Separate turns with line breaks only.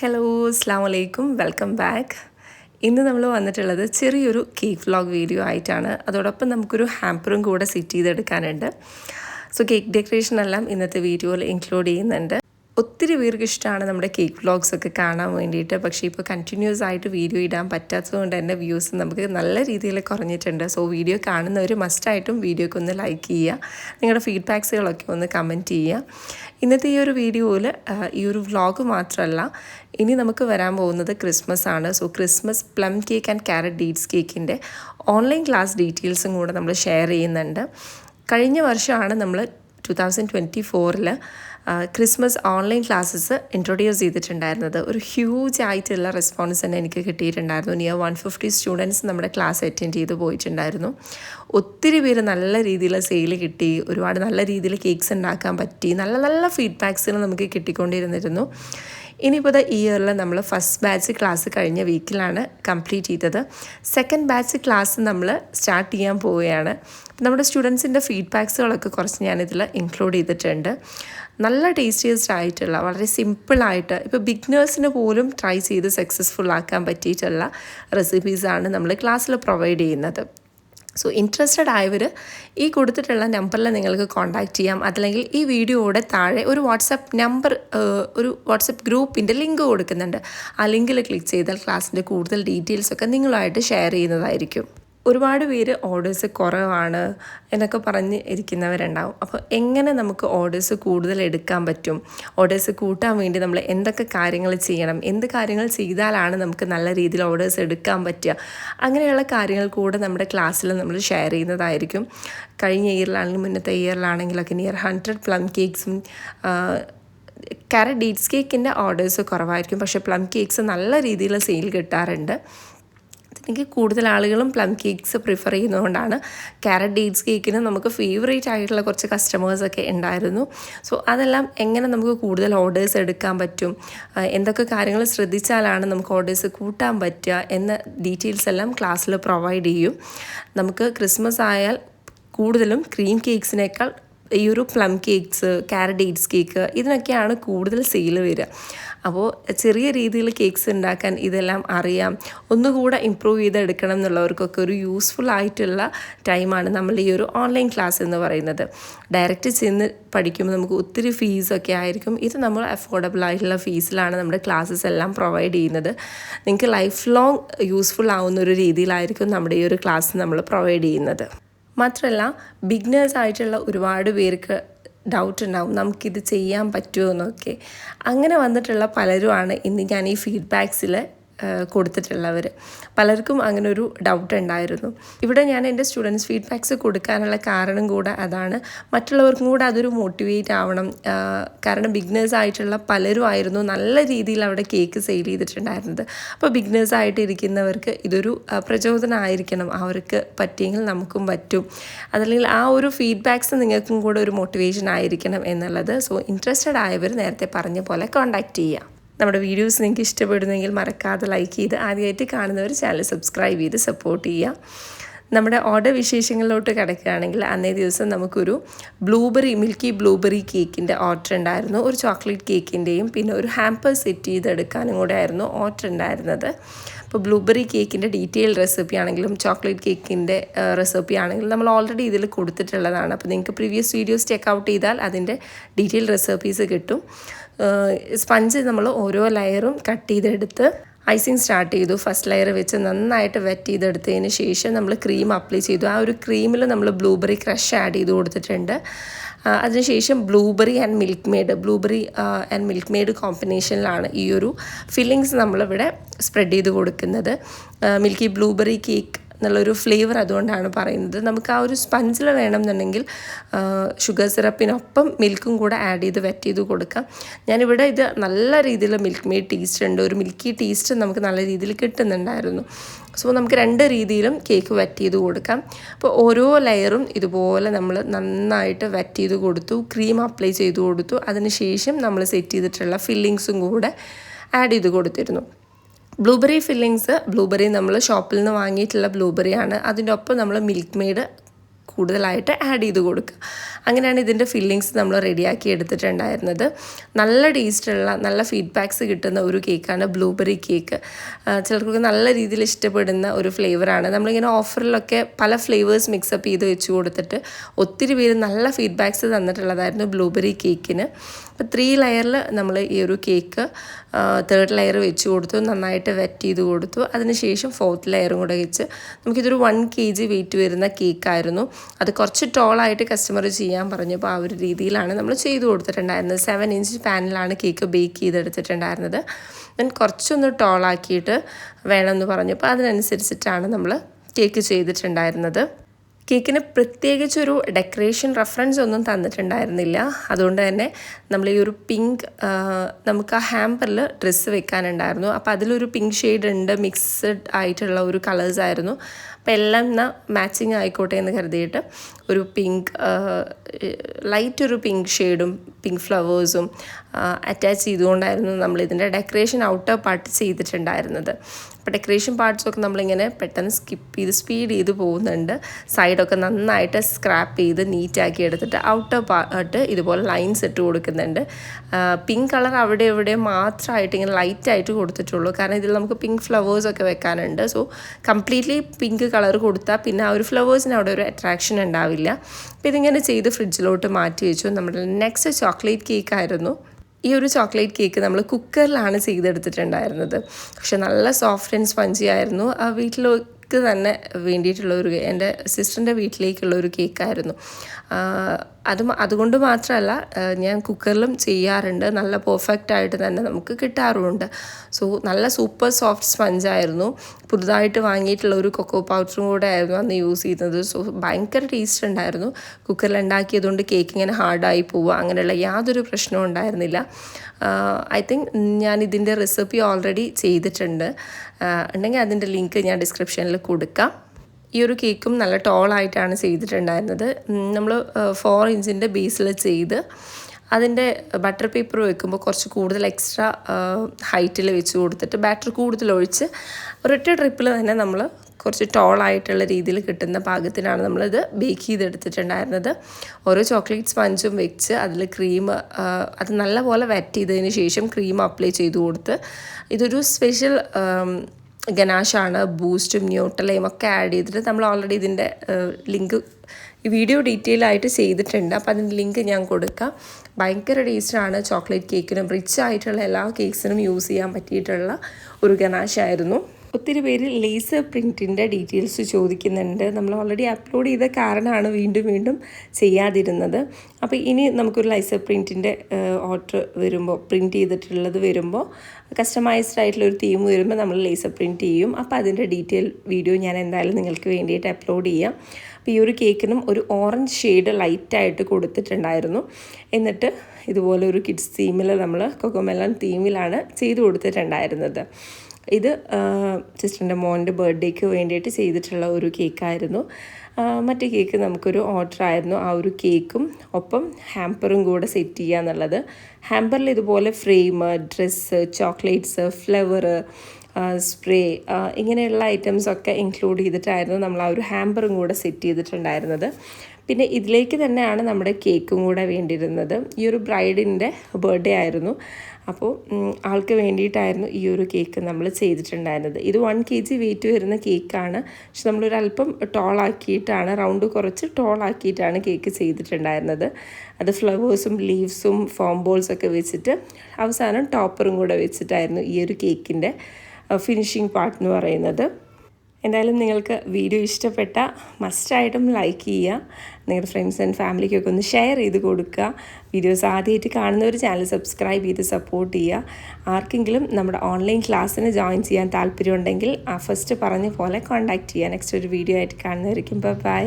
Hello അസ്സാം വലൈക്കും welcome back ഇന്ന് നമ്മൾ വന്നിട്ടുള്ളത് ചെറിയൊരു കേക്ക് വ്ളോഗ് വീഡിയോ ആയിട്ടാണ്. അതോടൊപ്പം നമുക്കൊരു ഹാമ്പറും കൂടെ സെറ്റ് ചെയ്തെടുക്കാനുണ്ട്. സോ കേക്ക് ഡെക്കറേഷൻ എല്ലാം ഇന്നത്തെ വീഡിയോയിൽ ഇൻക്ലൂഡ് ചെയ്യുന്നുണ്ട്. ഒത്തിരി പേർക്ക് ഇഷ്ടമാണ് നമ്മുടെ കേക്ക് വ്ളോഗ്സ് ഒക്കെ കാണാൻ വേണ്ടിയിട്ട്. പക്ഷേ ഇപ്പോൾ കണ്ടിന്യൂസ് ആയിട്ട് വീഡിയോ ഇടാൻ പറ്റാത്തതുകൊണ്ട് തന്നെ വ്യൂസ് നമുക്ക് നല്ല രീതിയിൽ കുറഞ്ഞിട്ടുണ്ട്. സോ വീഡിയോ കാണുന്നവർ മസ്റ്റായിട്ടും വീഡിയോക്ക് ഒന്ന് ലൈക്ക് ചെയ്യുക. നിങ്ങളുടെ ഫീഡ്ബാക്സുകളൊക്കെ ഒന്ന് കമന്റ് ചെയ്യുക. ഇന്നത്തെ ഈ ഒരു വീഡിയോയിൽ ഈ ഒരു വ്ളോഗ് മാത്രമല്ല ഇനി നമുക്ക് വരാൻ പോകുന്നത് ക്രിസ്മസ് ആണ്. So Christmas plum cake and carrot dates കേക്കിന്റെ ഓൺലൈൻ ക്ലാസ് ഡീറ്റെയിൽസും കൂടെ നമ്മൾ ഷെയർ ചെയ്യുന്നുണ്ട്. കഴിഞ്ഞ വർഷമാണ് നമ്മൾ ടു തൗസൻഡ് ട്വന്റി ഫോറിൽ ക്രിസ്മസ് ഓൺലൈൻ ക്ലാസ്സസ് ഇൻട്രൊഡ്യൂസ് ചെയ്തിട്ടുണ്ടായിരുന്നത്. ഒരു ഹ്യൂജ് ആയിട്ടുള്ള റെസ്പോൺസ് തന്നെ എനിക്ക് കിട്ടിയിട്ടുണ്ടായിരുന്നു. നിയർ വൺ ഫിഫ്റ്റി സ്റ്റുഡൻസ് നമ്മുടെ ക്ലാസ് അറ്റൻഡ് ചെയ്ത് പോയിട്ടുണ്ടായിരുന്നു. ഒത്തിരി പേര് നല്ല രീതിയിൽ സെയിൽ കിട്ടി. ഒരുപാട് നല്ല രീതിയിൽ കേക്ക്സ് ഉണ്ടാക്കാൻ പറ്റി. നല്ല നല്ല ഫീഡ്ബാക്സുകൾ നമുക്ക് കിട്ടിക്കൊണ്ടിരുന്നിരുന്നു. ഇനിയിപ്പോൾ ദ ഇയറിൽ നമ്മൾ ഫസ്റ്റ് ബാച്ച് ക്ലാസ് കഴിഞ്ഞ വീക്കിലാണ് കംപ്ലീറ്റ് ചെയ്തത്. സെക്കൻഡ് ബാച്ച് ക്ലാസ് നമ്മൾ സ്റ്റാർട്ട് ചെയ്യാൻ പോവുകയാണ്. നമ്മുടെ സ്റ്റുഡൻസിന്റെ ഫീഡ്ബാക്സുകളൊക്കെ കുറച്ച് ഞാനിതിൽ ഇൻക്ലൂഡ് ചെയ്തിട്ടുണ്ട്. നല്ല ടേസ്റ്റിയസ്റ്റ് ആയിട്ടുള്ള വളരെ സിമ്പിളായിട്ട് ഇപ്പോൾ ബിഗ്നേഴ്സിന് പോലും ട്രൈ ചെയ്ത് സക്സസ്ഫുൾ ആക്കാൻ പറ്റിയിട്ടുള്ള റെസിപ്പീസാണ് നമ്മൾ ക്ലാസ്സിൽ പ്രൊവൈഡ് ചെയ്യുന്നത്. സോ ഇൻട്രസ്റ്റഡ് ആയവർ ഈ കൊടുത്തിട്ടുള്ള നമ്പറിൽ നിങ്ങൾക്ക് കോൺടാക്റ്റ് ചെയ്യാം. അതല്ലെങ്കിൽ ഈ വീഡിയോയുടെ താഴെ ഒരു വാട്സപ്പ് നമ്പർ ഒരു വാട്സപ്പ് ഗ്രൂപ്പിന്റെ ലിങ്ക് കൊടുക്കുന്നുണ്ട്. ആ ലിങ്കിൽ ക്ലിക്ക് ചെയ്താൽ ക്ലാസ്സിന്റെ കൂടുതൽ ഡീറ്റെയിൽസ് ഒക്കെ നിങ്ങളുമായിട്ട് ഷെയർ ചെയ്യുന്നതായിരിക്കും. ഒരുപാട് പേര് ഓർഡേഴ്സ് കുറവാണ് എന്നൊക്കെ പറഞ്ഞ് ഇരിക്കുന്നവരുണ്ടാവും. അപ്പോൾ എങ്ങനെ നമുക്ക് ഓർഡേഴ്സ് കൂടുതൽ എടുക്കാൻ പറ്റും? ഓർഡേഴ്സ് കൂട്ടാൻ വേണ്ടി നമ്മൾ എന്തൊക്കെ കാര്യങ്ങൾ ചെയ്യണം? എന്ത് കാര്യങ്ങൾ ചെയ്താലാണ് നമുക്ക് നല്ല രീതിയിൽ ഓർഡേഴ്സ് എടുക്കാൻ പറ്റുക? അങ്ങനെയുള്ള കാര്യങ്ങൾ കൂടെ നമ്മുടെ ക്ലാസ്സിൽ നമ്മൾ ഷെയർ ചെയ്യുന്നതായിരിക്കും. കഴിഞ്ഞ ഇയറിലാണെങ്കിലും മുന്നത്തെ ഇയറിലാണെങ്കിലൊക്കെ നിയർ ഹൺഡ്രഡ് പ്ലം കേക്ക്സും കാരറ്റ് ഡേറ്റ്സ് കേക്കിന്റെ ഓർഡേഴ്സ് കുറവായിരിക്കും. പക്ഷേ പ്ലം കേക്ക്സ് നല്ല രീതിയിൽ സെയിൽ കിട്ടാറുണ്ട്. എനിക്ക് കൂടുതൽ ആളുകളും പ്ലം കേക്ക്സ് പ്രിഫർ ചെയ്യുന്നതുകൊണ്ടാണ്. ക്യാരറ്റ് ഡേറ്റ്സ് കേക്കിന് നമുക്ക് ഫേവറേറ്റ് ആയിട്ടുള്ള കുറച്ച് കസ്റ്റമേഴ്സൊക്കെ ഉണ്ടായിരുന്നു. സോ അതെല്ലാം എങ്ങനെ നമുക്ക് കൂടുതൽ ഓർഡേഴ്സ് എടുക്കാൻ പറ്റും? എന്തൊക്കെ കാര്യങ്ങൾ ശ്രദ്ധിച്ചാലാണ് നമുക്ക് ഓർഡേഴ്സ് കൂട്ടാൻ പറ്റുക എന്ന ഡീറ്റെയിൽസ് എല്ലാം ക്ലാസ്സിൽ പ്രൊവൈഡ് ചെയ്യും. നമുക്ക് ക്രിസ്മസ് ആയാൽ കൂടുതലും ക്രീം കേക്ക്സിനേക്കാൾ ഈ ഒരു plum cakes carrot dates dates cake ഇതിനൊക്കെയാണ് കൂടുതൽ സെയിൽ വരിക. അപ്പോൾ ചെറിയ രീതിയിൽ കേക്ക്സ് ഉണ്ടാക്കാൻ ഇതെല്ലാം അറിയാം. ഒന്നുകൂടെ ഇമ്പ്രൂവ് ചെയ്തെടുക്കണം എന്നുള്ളവർക്കൊക്കെ ഒരു യൂസ്ഫുൾ ആയിട്ടുള്ള ടൈമാണ് നമ്മളുടെ ഈ ഒരു ഓൺലൈൻ ക്ലാസ് എന്ന് പറയുന്നത്. ഡയറക്റ്റ് ചെന്ന് പഠിക്കുമ്പോൾ നമുക്ക് ഒത്തിരി ഫീസൊക്കെ ആയിരിക്കും. ഇത് നമ്മൾ അഫോർഡബിൾ ആയിട്ടുള്ള ഫീസിലാണ് നമ്മുടെ ക്ലാസ്സസ് എല്ലാം പ്രൊവൈഡ് ചെയ്യുന്നത്. നിങ്ങൾക്ക് ലൈഫ് ലോങ് യൂസ്ഫുൾ ആവുന്ന ഒരു രീതിയിലായിരിക്കും നമ്മുടെ ഈ ഒരു ക്ലാസ് നമ്മൾ പ്രൊവൈഡ് ചെയ്യുന്നത്. മാത്രമല്ല ബിഗ്നേഴ്സ് ആയിട്ടുള്ള ഒരുപാട് പേർക്ക് ഡൗട്ട് ഉണ്ടാവും നമുക്കിത് ചെയ്യാൻ പറ്റുമോ? എന്നൊക്കെ. അങ്ങനെ വന്നിട്ടുള്ള പലരുമാണ് ഇന്ന് ഞാൻ ഈ ഫീഡ്ബാക്സിൽ കൊടുത്തിട്ടുള്ളവർ പലർക്കും അങ്ങനെ ഒരു ഡൗട്ട് ഉണ്ടായിരുന്നു. ഇവിടെ ഞാൻ എന്റെ സ്റ്റുഡൻസ് ഫീഡ്ബാക്ക്സ് കൊടുക്കാനുള്ള കാരണം കൂടെ അതാണ്. മറ്റുള്ളവർക്കും കൂടെ അതൊരു മോട്ടിവേറ്റ് ആവണം. കാരണം ബിഗ്നേഴ്സ് ആയിട്ടുള്ള പലരും ആയിരുന്നു നല്ല രീതിയിൽ അവിടെ കേക്ക് സെയിൽ ചെയ്തിട്ടുണ്ടായിരുന്നത്. അപ്പോൾ ബിഗ്നേഴ്സ് ആയിട്ട് ഇരിക്കുന്നവർക്ക് ഇതൊരു പ്രചോദനമായിരിക്കണം അവർക്ക് പറ്റിയെങ്കിൽ നമുക്കും പറ്റും. അതല്ലെങ്കിൽ ആ ഒരു ഫീഡ്ബാക്ക്സ് നിങ്ങൾക്കും കൂടെ ഒരു മോട്ടിവേഷൻ ആയിരിക്കണം എന്നുള്ളത്. സോ ഇൻട്രസ്റ്റഡ് ആയവർ നേരത്തെ പറഞ്ഞ പോലെ കോൺടാക്റ്റ് ചെയ്യുക നമ്മുടെ വീഡിയോസ് നിങ്ങൾക്ക് ഇഷ്ടപ്പെടുന്നെങ്കിൽ മറക്കാതെ ലൈക്ക് ചെയ്ത് ആദ്യമായിട്ട് കാണുന്നവർ ചാനൽ സബ്സ്ക്രൈബ് ചെയ്ത് സപ്പോർട്ട് ചെയ്യുക. നമ്മുടെ ഓർഡർ വിശേഷങ്ങളിലോട്ട് കിടക്കുകയാണെങ്കിൽ അന്നേ ദിവസം നമുക്കൊരു ബ്ലൂബെറി മിൽക്കി ബ്ലൂബെറി കേക്കിന്റെ ഓർഡർ ഉണ്ടായിരുന്നു. ഒരു ചോക്ലേറ്റ് കേക്കിന്റെയും പിന്നെ ഒരു ഹാമ്പർ സെറ്റ് ചെയ്തെടുക്കാനും കൂടെ ആയിരുന്നു ഓർഡർ ഉണ്ടായിരുന്നത്. അപ്പോൾ ബ്ലൂബെറി കേക്കിന്റെ ഡീറ്റെയിൽ റെസിപ്പി ആണെങ്കിലും ചോക്ലേറ്റ് കേക്കിന്റെ റെസിപ്പി ആണെങ്കിലും നമ്മൾ ഓൾറെഡി ഇതിൽ കൊടുത്തിട്ടുള്ളതാണ്. അപ്പോൾ നിങ്ങൾക്ക് പ്രീവിയസ് വീഡിയോസ് ചെക്ക് ഔട്ട് ചെയ്താൽ അതിന്റെ ഡീറ്റെയിൽ റെസിപ്പീസ് കിട്ടും. സ്പഞ്ച് നമ്മൾ ഓരോ ലെയറും കട്ട് ചെയ്തെടുത്ത് ഐസിങ് സ്റ്റാർട്ട് ചെയ്തു. ഫസ്റ്റ് ലെയർ വെച്ച് നന്നായിട്ട് വെറ്റ് ചെയ്തെടുത്തതിന് ശേഷം നമ്മൾ ക്രീം അപ്ലൈ ചെയ്തു. ആ ഒരു ക്രീമിൽ നമ്മൾ ബ്ലൂബെറി ക്രഷ് ആഡ് ചെയ്ത് കൊടുത്തിട്ടുണ്ട്. അതിനുശേഷം blueberry and Milkmaid. Blueberry and Milkmaid കോമ്പിനേഷനിലാണ് ഈ ഒരു ഫില്ലിങ്സ് നമ്മളിവിടെ സ്പ്രെഡ് ചെയ്ത് കൊടുക്കുന്നത്. മിൽക്കി ബ്ലൂബെറി കേക്ക് എന്നുള്ളൊരു ഫ്ലേവർ അതുകൊണ്ടാണ് പറയുന്നത്. നമുക്ക് ആ ഒരു സ്പഞ്ചിൽ വേണമെന്നുണ്ടെങ്കിൽ ഷുഗർ സിറപ്പിനൊപ്പം മിൽക്കും കൂടെ ആഡ് ചെയ്ത് വെറ്റ് ചെയ്ത് കൊടുക്കാം. ഞാനിവിടെ ഇത് നല്ല രീതിയിൽ മിൽക്ക് മെയ്ഡ് ടേസ്റ്റ് ഉണ്ട്. ഒരു മിൽക്കി ടേസ്റ്റ് നമുക്ക് നല്ല രീതിയിൽ കിട്ടുന്നുണ്ടായിരുന്നു. സോ നമുക്ക് രണ്ട് രീതിയിലും കേക്ക് വെറ്റ് ചെയ്ത് കൊടുക്കാം. അപ്പോൾ ഓരോ ലെയറും ഇതുപോലെ നമ്മൾ നന്നായിട്ട് വെറ്റ് ചെയ്ത് കൊടുത്തു ക്രീം അപ്ലൈ ചെയ്ത് കൊടുത്തു. അതിനുശേഷം നമ്മൾ സെറ്റ് ചെയ്തിട്ടുള്ള ഫില്ലിങ്സും കൂടെ ആഡ് ചെയ്ത് കൊടുത്തിരുന്നു. ബ്ലൂബെറി ഫില്ലിങ്സ് ബ്ലൂബെറി നമ്മൾ ഷോപ്പിൽ നിന്ന് വാങ്ങിയിട്ടുള്ള ബ്ലൂബെറിയാണ് അതിന്റെ ഒപ്പം നമ്മൾ മിൽക്ക് മെയ്ഡ് കൂടുതലായിട്ട് ആഡ് ചെയ്ത് കൊടുക്കുക. അങ്ങനെയാണ് ഇതിന്റെ ഫില്ലിങ്സ് നമ്മൾ റെഡിയാക്കി എടുത്തിട്ടുണ്ടായിരുന്നത്. നല്ല ടേസ്റ്റുള്ള നല്ല ഫീഡ്ബാക്ക്സ് കിട്ടുന്ന ഒരു കേക്കാണ് ബ്ലൂബെറി കേക്ക് ചിലർക്ക് നല്ല രീതിയിൽ ഇഷ്ടപ്പെടുന്ന ഒരു ഫ്ലേവറാണ് നമ്മളിങ്ങനെ ഓഫറിലൊക്കെ പല ഫ്ലേവേഴ്സ് മിക്സപ്പ് ചെയ്ത് വെച്ച് കൊടുത്തിട്ട് ഒത്തിരി പേര് നല്ല ഫീഡ്ബാക്ക്സ് തന്നിട്ടുള്ളതായിരുന്നു ബ്ലൂബെറി കേക്കിന് അപ്പോൾ ത്രീ ലെയറിൽ നമ്മൾ ഈ ഒരു കേക്ക് തേർഡ് ലെയർ വെച്ച് കൊടുത്തു നന്നായിട്ട് വെറ്റ് ചെയ്ത് കൊടുത്തു. അതിനുശേഷം ഫോർത്ത് ലെയറും കൂടെ വെച്ച് നമുക്കിതൊരു വൺ കെ ജി വെയിറ്റ് വരുന്ന കേക്കായിരുന്നു അത് കുറച്ച് ടോളായിട്ട് കസ്റ്റമർ ചെയ്യാൻ പറഞ്ഞപ്പോൾ ആ ഒരു രീതിയിലാണ് നമ്മൾ ചെയ്തു കൊടുത്തിട്ടുണ്ടായിരുന്നത്. സെവൻ ഇഞ്ച് പാനിലാണ് കേക്ക് ബേക്ക് ചെയ്തെടുത്തിട്ടുണ്ടായിരുന്നത്. ദെൻ കുറച്ചൊന്ന് ടോളാക്കിയിട്ട് വേണമെന്ന് പറഞ്ഞപ്പോൾ അതിനനുസരിച്ചിട്ടാണ് നമ്മൾ കേക്ക് ചെയ്തിട്ടുണ്ടായിരുന്നത്. കേക്കിന് പ്രത്യേകിച്ചൊരു ഡെക്കറേഷൻ റെഫറൻസ് ഒന്നും തന്നിട്ടുണ്ടായിരുന്നില്ല. അതുകൊണ്ട് തന്നെ നമ്മൾ ഈ ഒരു പിങ്ക് നമുക്ക് ആ ഹാമ്പറിൽ ഡ്രസ്സ് വെക്കാനുണ്ടായിരുന്നു. അപ്പോൾ അതിലൊരു പിങ്ക് ഷെയ്ഡ് ഉണ്ട് മിക്സഡ് ആയിട്ടുള്ള ഒരു കളേഴ്സ് ആയിരുന്നു. അപ്പോൾ എല്ലാം എന്നാൽ മാച്ചിങ് ആയിക്കോട്ടെ എന്ന് കരുതിയിട്ട് ഒരു പിങ്ക് ലൈറ്റ് ഒരു പിങ്ക് ഷെയ്ഡും പിങ്ക് ഫ്ലവേഴ്സും അറ്റാച്ച് ചെയ്തുകൊണ്ടായിരുന്നു നമ്മൾ ഇതിന്റെ ഡെക്കറേഷൻ ഔട്ടർ പാർട്ട് ചെയ്തിട്ടുണ്ടായിരുന്നത്. അപ്പോൾ ഡെക്കറേഷൻ പാർട്സൊക്കെ നമ്മളിങ്ങനെ പെട്ടെന്ന് സ്കിപ്പ് ചെയ്ത് സ്പീഡ് ചെയ്ത് പോകുന്നുണ്ട്. സൈഡൊക്കെ നന്നായിട്ട് സ്ക്രാപ്പ് ചെയ്ത് നീറ്റാക്കി എടുത്തിട്ട് ഔട്ടർ പാർട്ട് ഇതുപോലെ ലൈൻസ് ഇട്ട് കൊടുക്കുന്നുണ്ട്. പിങ്ക് കളർ അവിടെ ഇവിടെ മാത്രമായിട്ട് ഇങ്ങനെ ലൈറ്റായിട്ട് കൊടുത്തിട്ടുള്ളൂ. കാരണം ഇതിൽ നമുക്ക് പിങ്ക് ഫ്ലവേഴ്സൊക്കെ വെക്കാനുണ്ട്. സോ കംപ്ലീറ്റ്ലി പിങ്ക് കളർ കൊടുത്താൽ പിന്നെ ആ ഒരു ഫ്ലവേഴ്സിന് അവിടെ ഒരു അട്രാക്ഷൻ ഉണ്ടാവില്ല. അപ്പോൾ ഇതിങ്ങനെ ചെയ്ത് ഫ്രിഡ്ജിലോട്ട് മാറ്റി വെച്ചു. നമ്മുടെ നെക്സ്റ്റ് കേക്ക് ആയിരുന്നു ഈ ഒരു ചോക്ലേറ്റ് കേക്ക് നമ്മൾ കുക്കറിലാണ് ചെയ്തെടുത്തിട്ടുണ്ടായിരുന്നത്. പക്ഷെ നല്ല സോഫ്റ്റ് ആൻഡ് സ്പഞ്ചി ആയിരുന്നു. ആ വീട്ടിലേക്ക് തന്നെ വേണ്ടിയിട്ടുള്ള ഒരു എന്റെ സിസ്റ്ററിന്റെ വീട്ടിലേക്കുള്ള ഒരു കേക്കായിരുന്നു. അത് അതുകൊണ്ട് മാത്രമല്ല ഞാൻ കുക്കറിലും ചെയ്യാറുണ്ട്. നല്ല പെർഫെക്റ്റ് ആയിട്ട് തന്നെ നമുക്ക് കിട്ടാറുമുണ്ട്. സോ നല്ല സൂപ്പർ സോഫ്റ്റ് സ്പഞ്ചായിരുന്നു പുതുതായിട്ട് വാങ്ങിയിട്ടുള്ള ഒരു കൊക്കോ പൗഡറും കൂടെ ആയിരുന്നു അന്ന് യൂസ് ചെയ്യുന്നത് സോ ഭയങ്കര ടേസ്റ്റ് ഉണ്ടായിരുന്നു. കുക്കറിൽ ഉണ്ടാക്കിയതുകൊണ്ട് കേക്ക് ഇങ്ങനെ ഹാർഡായി പോവുക അങ്ങനെയുള്ള യാതൊരു പ്രശ്നവും ഉണ്ടായിരുന്നില്ല. ഐ തിങ്ക് ഞാൻ ഇതിന്റെ റെസിപ്പി ഓൾറെഡി ചെയ്തിട്ടുണ്ട്. ഉണ്ടെങ്കിൽ അതിന്റെ ലിങ്ക് ഞാൻ ഡിസ്ക്രിപ്ഷനിൽ കൊടുക്കാം. ഈ ഒരു കേക്കും നല്ല ടോളായിട്ടാണ് ചെയ്തിട്ടുണ്ടായിരുന്നത്. നമ്മൾ ഫോർ ഇഞ്ചിന്റെ ബേസിൽ ചെയ്ത് അതിന്റെ ബട്ടർ പേപ്പർ വെക്കുമ്പോൾ കുറച്ച് കൂടുതൽ എക്സ്ട്രാ ഹൈറ്റിൽ വെച്ച് കൊടുത്തിട്ട് ബാറ്റർ കൂടുതൽ ഒഴിച്ച് ഒരൊറ്റ ട്രിപ്പിൽ തന്നെ നമ്മൾ കുറച്ച് ടോളായിട്ടുള്ള രീതിയിൽ കിട്ടുന്ന പാകത്തിനാണ് നമ്മളിത് ബേക്ക് ചെയ്തെടുത്തിട്ടുണ്ടായിരുന്നത്. ഓരോ ചോക്ലേറ്റ് സ്പഞ്ചും വെച്ച് അതിൽ ക്രീം അത് നല്ലപോലെ വെറ്റ് ചെയ്തതിന് ശേഷം ക്രീം അപ്ലൈ ചെയ്ത് കൊടുത്ത് ഇതൊരു സ്പെഷ്യൽ ഗനാഷാണ് ബൂസ്റ്റും ന്യൂട്രലയും ഒക്കെ ആഡ് ചെയ്തിട്ട് നമ്മൾ ഓൾറെഡി ഇതിന്റെ ലിങ്ക് വീഡിയോ ഡീറ്റെയിൽ ആയിട്ട് ചെയ്തിട്ടുണ്ട്. അപ്പോൾ അതിന്റെ ലിങ്ക് ഞാൻ കൊടുക്കാം. ഭയങ്കര ടേസ്റ്റാണ് ചോക്ലേറ്റ് കേക്കിനും റിച്ച് ആയിട്ടുള്ള എല്ലാ കേക്ക്സിനും യൂസ് ചെയ്യാൻ പറ്റിയിട്ടുള്ള ഒരു ഗനാഷായിരുന്നു. ഒത്തിരി പേര് ലേസർ പ്രിന്റിന്റെ ഡീറ്റെയിൽസ് ചോദിക്കുന്നുണ്ട്. നമ്മൾ ഓൾറെഡി അപ്ലോഡ് ചെയ്ത കാരണമാണ് വീണ്ടും വീണ്ടും ചെയ്യാതിരുന്നത്. അപ്പോൾ ഇനി നമുക്കൊരു ലൈസർ പ്രിന്റിന്റെ ഓർഡർ വരുമ്പോൾ പ്രിന്റ് ചെയ്തിട്ടുള്ളത് വരുമ്പോൾ കസ്റ്റമൈസ്ഡ് ആയിട്ടുള്ള ഒരു തീം വരുമ്പോൾ നമ്മൾ ലേസർ പ്രിന്റ് ചെയ്യും. അപ്പോൾ അതിന്റെ ഡീറ്റെയിൽ വീഡിയോ ഞാൻ എന്തായാലും നിങ്ങൾക്ക് വേണ്ടിയിട്ട് അപ്ലോഡ് ചെയ്യാം. അപ്പോൾ ഈ ഒരു കേക്കിനും ഒരു ഓറഞ്ച് ഷെയ്ഡ് ലൈറ്റായിട്ട് കൊടുത്തിട്ടുണ്ടായിരുന്നു. എന്നിട്ട് ഇതുപോലെ ഒരു കിഡ്സ് തീമിൽ നമ്മൾ കൊക്കോമെല്ലാം തീമിലാണ് ചെയ്തു കൊടുത്തിട്ടുണ്ടായിരുന്നത്. ഇത് സിസ്റ്ററിന്റെ മോന്റെ ബർത്ത്ഡേക്ക് വേണ്ടിയിട്ട് ചെയ്തിട്ടുള്ള ഒരു കേക്കായിരുന്നു. മറ്റേ കേക്ക് നമുക്കൊരു ഓർഡർ ആയിരുന്നു. ആ ഒരു കേക്കും ഒപ്പം ഹാമ്പറും കൂടെ സെറ്റ് ചെയ്യുക എന്നുള്ളത്. ഹാമ്പറിൽ ഇതുപോലെ frame dress chocolates flower spray ഇങ്ങനെയുള്ള ഐറ്റംസൊക്കെ ഇൻക്ലൂഡ് ചെയ്തിട്ടായിരുന്നു നമ്മൾ ആ ഒരു ഹാമ്പറും കൂടെ സെറ്റ് ചെയ്തിട്ടുണ്ടായിരുന്നത്. പിന്നെ ഇതിലേക്ക് തന്നെയാണ് നമ്മുടെ കേക്കും കൂടെ വേണ്ടിയിരുന്നത്. ഈ ഒരു ബ്രൈഡിന്റെ ബർത്ത്ഡേ ആയിരുന്നു. അപ്പോൾ ആൾക്ക് വേണ്ടിയിട്ടായിരുന്നു ഈ ഒരു കേക്ക് നമ്മൾ ചെയ്തിട്ടുണ്ടായിരുന്നത്. ഇത് വൺ കെ ജി വെയിറ്റ് വരുന്ന കേക്കാണ്. പക്ഷെ നമ്മളൊരു അല്പം ടോളാക്കിയിട്ടാണ് റൗണ്ട് കുറച്ച് ടോളാക്കിയിട്ടാണ് കേക്ക് ചെയ്തിട്ടുണ്ടായിരുന്നത്. അത് ഫ്ലവേഴ്സും ലീവ്സും ഫോം ബോൾസൊക്കെ വെച്ചിട്ട് അവസാനം ടോപ്പറും കൂടെ വെച്ചിട്ടായിരുന്നു ഈ ഒരു കേക്കിന്റെ ഫിനിഷിംഗ് പാർട്ട് എന്ന് പറയുന്നത്. എന്തായാലും നിങ്ങൾക്ക് വീഡിയോ ഇഷ്ടപ്പെട്ട മസ്റ്റായിട്ടും ലൈക്ക് ചെയ്യുക. നിങ്ങളുടെ ഫ്രണ്ട്സ് ആൻഡ് ഫാമിലിക്കൊക്കെ ഒന്ന് ഷെയർ ചെയ്ത് കൊടുക്കുക. വീഡിയോസ് ആദ്യമായിട്ട് കാണുന്നവർ ചാനൽ സബ്സ്ക്രൈബ് ചെയ്ത് സപ്പോർട്ട് ചെയ്യുക. ആർക്കെങ്കിലും നമ്മുടെ ഓൺലൈൻ ക്ലാസ്സിന് ജോയിൻ ചെയ്യാൻ താല്പര്യമുണ്ടെങ്കിൽ ആ ഫസ്റ്റ് പറഞ്ഞ പോലെ കോൺടാക്റ്റ് ചെയ്യുക. നെക്സ്റ്റ് ഒരു വീഡിയോ ആയിട്ട് കാണുന്നതായിരിക്കും ബൈ